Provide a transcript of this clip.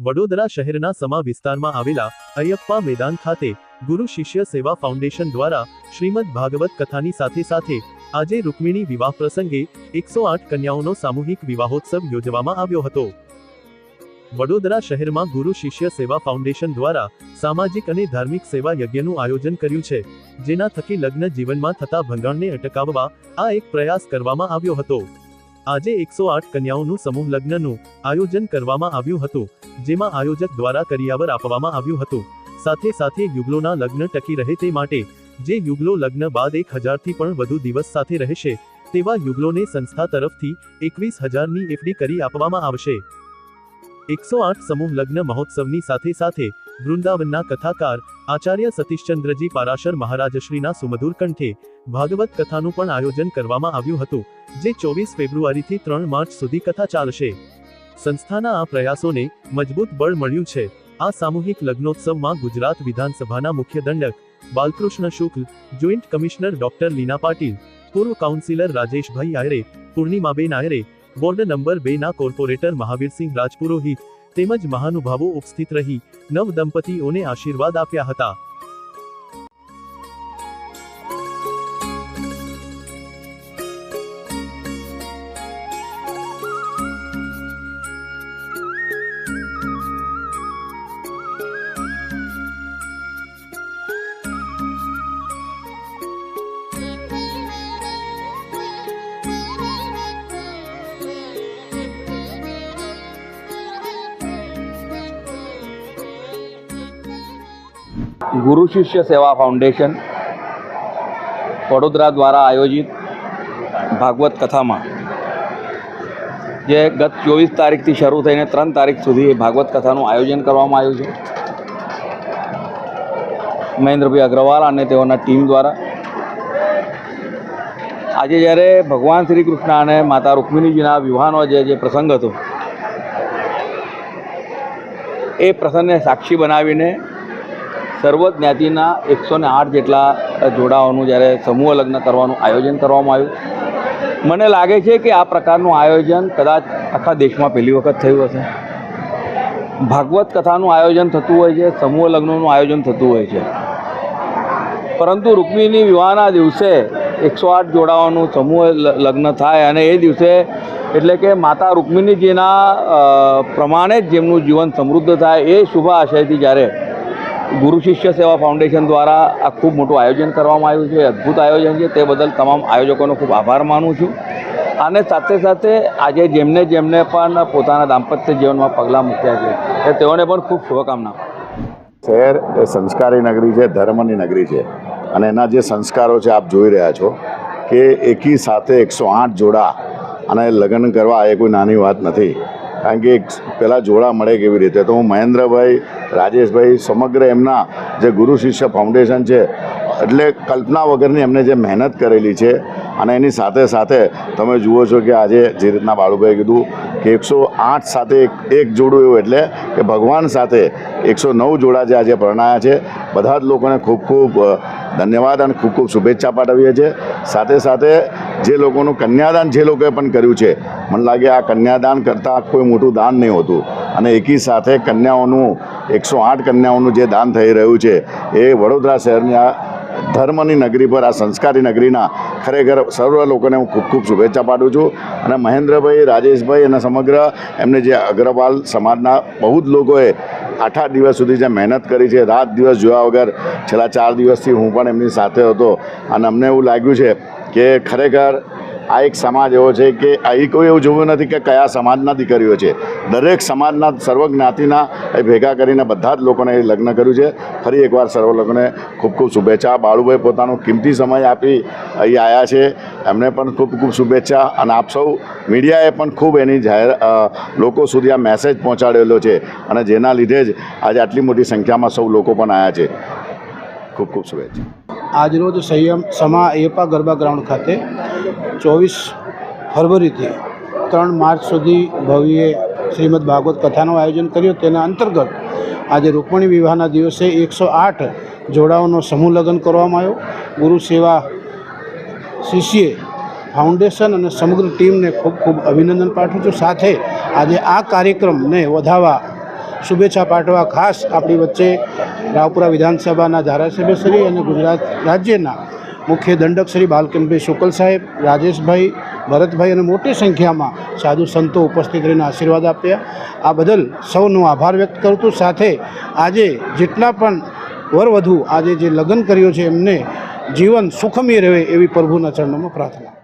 વડોદરા શહેરના સમા વિસ્તારમાં આવેલા અયપ્પા મેદાન ખાતે ગુરુ શિષ્ય સેવા ફાઉન્ડેશન દ્વારા શ્રીમદ ભાગવત કથાની સાથે સાથે આજે રૂકમિણી વિવાહ પ્રસંગે એકસો આઠ કન્યાઓનો સામૂહિક વિવાહોત્સવ યોજવામાં આવ્યો હતો. વડોદરા શહેરમાં ગુરુ શિષ્ય સેવા ફાઉન્ડેશન દ્વારા સામાજિક અને ધાર્મિક સેવા યજ્ઞનું આયોજન કર્યું છે, જેના થકી લગ્ન જીવનમાં થતા ભંગાણને અટકાવવા આ એક પ્રયાસ કરવામાં આવ્યો હતો. આજે એકસો આઠ કન્યાઓનું સમૂહ લગ્નનું આયોજન કરવામાં આવ્યું હતું. જેમાં આયોજક દ્વારા કરિયાવર આપવામાં આવ્યું હતું. સાથે સાથે યુગલોના લગ્ન ટકી રહે તે માટે, જે યુગલો લગ્ન બાદ એક હજારથી પણ વધુ દિવસ સાથે રહેશે, તેવા યુગલોને સંસ્થા તરફથી એકવીસ હજારની એફડી કરી આપવામાં આવશે. એકસો આઠ સમૂહ લગ્ન મહોત્સવની સાથે સાથે, વૃંદાવનના કથાકાર આચાર્ય સતીશચંદ્રજી પારાશર મહારાજશ્રીના સુમધુર કંઠે, ભાગવત કથાનું પણ આયોજન કરવામાં આવ્યું હતું, જે ચોવીસ ફેબ્રુઆરીથી ત્રણ માર્ચ સુધી કથા ચાલશે. સંસ્થાના આ પ્રયાસોને મજબૂત બળ મળ્યું છે. આ સામૂહિક લગ્નોત્સવમાં ગુજરાત વિધાનસભાના મુખ્ય દંડક, Balkrishna Shukla, joint commissioner doctor Leena Patil, પૂર્વ councillor Rajeshbhai Ayre, Purnimaben Ayre, ward number બે ના કોર્પોરેટર મહાવીરસિંહ રાજપુરોહિત, તેમજ મહાનુભાવો ઉપસ્થિત રહી નવ દંપતીઓને આશીર્વાદ આપ્યા હતા. ગુરુ શિષ્ય સેવા ફાઉન્ડેશન વડોદરા દ્વારા આયોજિત ભાગવત કથામાં, જે ગત ચોવીસ તારીખથી શરૂ થઈને ત્રણ તારીખ સુધી એ ભાગવત કથાનું આયોજન કરવામાં આવ્યું છે. મહેન્દ્રભાઈ અગ્રવાલ અને તેઓના ટીમ દ્વારા આજે જ્યારે ભગવાન શ્રી કૃષ્ણ અને માતા રૂક્મિણીજીના વિવાહનો જે જે પ્રસંગ હતો, એ પ્રસંગને સાક્ષી બનાવીને સર્વ જ્ઞાતિના એકસો ને આઠ જેટલા જોડાઓનું જ્યારે સમૂહ લગ્ન કરવાનું આયોજન કરવામાં આવ્યું. મને લાગે છે કે આ પ્રકારનું આયોજન કદાચ આખા દેશમાં પહેલી વખત થયું હશે. ભાગવત કથાનું આયોજન થતું હોય છે, સમૂહ લગ્નનું આયોજન થતું હોય છે. પરંતુ રૂકમિણી વિવાહના દિવસે એકસો આઠ જોડાઓનું સમૂહ લગ્ન થાય અને એ દિવસે એટલે કે માતા રૂકમિણીજીના પ્રમાણે જ જેમનું જીવન સમૃદ્ધ થાય એ શુભ આશયથી જ્યારે ગુરુ શિષ્ય સેવા ફાઉન્ડેશન દ્વારા આ ખૂબ મોટું આયોજન કરવામાં આવ્યું છે અદ્ભુત આયોજન છે. તે બદલ તમામ આયોજકોનો ખૂબ આભાર માનું છું. અને સાથે સાથે આજે જેમને જેમને પણ પોતાના દાંપત્ય જીવનમાં પગલાં મૂક્યા છે, એ તેઓને પણ ખૂબ શુભકામના. શહેર એ સંસ્કારી નગરી છે, ધર્મની નગરી છે. અને એના જે સંસ્કારો છે, આપ જોઈ રહ્યા છો કે એકી સાથે એકસો આઠ જોડા અને લગ્ન કરવા એ કોઈ નાની વાત નથી. કારણ કે એક પહેલાં જોડા મળે કેવી રીતે? તો હું મહેન્દ્રભાઈ, રાજેશભાઈ સમગ્ર એમના જે ગુરુ શિષ્ય ફાઉન્ડેશન છે, એટલે કલ્પના વગરની એમને જે મહેનત કરેલી છે અને એની સાથે સાથે તમે જુઓ છો કે આજે જે રીતના બાળુભાઈએ કીધું કે એકસો આઠ સાથે એક એક જોડું એવું એટલે કે ભગવાન સાથે એકસો નવ જોડા જે આજે પરણાયા છે. બધા જ લોકોને ખૂબ ખૂબ ધન્યવાદ અને ખૂબ ખૂબ શુભેચ્છા પાઠવીએ છીએ. સાથે સાથે જે લોકોનું કન્યાદાન જે લોકોએ પણ કર્યું છે, મને લાગે આ કન્યાદાન કરતાં કોઈ મોટું દાન નહીં હોતું. અને એકી સાથે કન્યાઓનું, એકસો આઠ કન્યાઓનું જે દાન થઈ રહ્યું છે, એ વડોદરા શહેરની આ ધર્મની નગરી પર, આ સંસ્કારી નગરીના ખરેખર સર્વ લોકોને હું ખૂબ ખૂબ શુભેચ્છા પાઠવું છું. અને મહેન્દ્રભાઈ, રાજેશભાઈ અને સમગ્ર એમને જે અગ્રવાલ સમાજના બહુ જ લોકોએ આઠ આઠ દિવસ સુધી જે મહેનત કરી છે, રાત દિવસ જોયા વગર, છેલ્લા ચાર દિવસથી હું પણ એમની સાથે હતો. અને અમને એવું લાગ્યું છે કે ખરેખર આ એક સમાજ એવો છે કે અહીં કોઈ એવું જોયું નથી કે કયા સમાજના દીકરીઓ છે. દરેક સમાજના સર્વ જ્ઞાતિના એ ભેગા કરીને બધા જ લોકોને એ લગ્ન કર્યું છે. ફરી એકવાર સર્વ લોકોને ખૂબ ખૂબ શુભેચ્છા. બાળુભાઈ પોતાનો કિંમતી સમય આપી અહીં આવ્યા છે. એમને પણ ખૂબ ખૂબ શુભેચ્છા અને આપ સૌ મીડિયાએ પણ ખૂબ એની જાહેર લોકો સુધી આ મેસેજ પહોંચાડેલો છે. અને જેના લીધે જ આજે આટલી મોટી સંખ્યામાં સૌ લોકો પણ આવ્યા છે. ખૂબ ખૂબ શુભેચ્છા. આજરોજ સંયમ સમા એપા ગરબા ગ્રાઉન્ડ ખાતે ચોવીસ ફરવરીથી ત્રણ માર્ચ સુધી ભવ્યે શ્રીમદ ભાગવત કથાનું આયોજન કર્યું. તેના અંતર્ગત આજે રૂકમણી વિવાહના દિવસે એકસો આઠ જોડાઓનો સમૂહ લગ્ન કરવામાં આવ્યો. ગુરુ સેવા શિષ્યે ફાઉન્ડેશન અને સમગ્ર ટીમને ખૂબ ખૂબ અભિનંદન પાઠવું છું. સાથે આજે આ કાર્યક્રમને વધાવવા શુભેચ્છા પાઠવા ખાસ આપણી વચ્ચે રાવપુરા વિધાનસભાના ધારાસભ્ય શ્રી અને ગુજરાત રાજ્યના મુખ્ય દંડક શ્રી શુકલ સાહેબ, રાજેશભાઈ ભરતભાઈ અને મોટી સંખ્યામાં સાધુ સંતો ઉપસ્થિત રહીને આશીર્વાદ આપ્યા. આ બદલ સૌનો આભાર વ્યક્ત કરું છું. સાથે આજે જેટલા પણ વરવધુ આજે જે લગ્ન કર્યો છે, એમને જીવન સુખમય રહે એવી પ્રભુના ચરણોમાં પ્રાર્થના.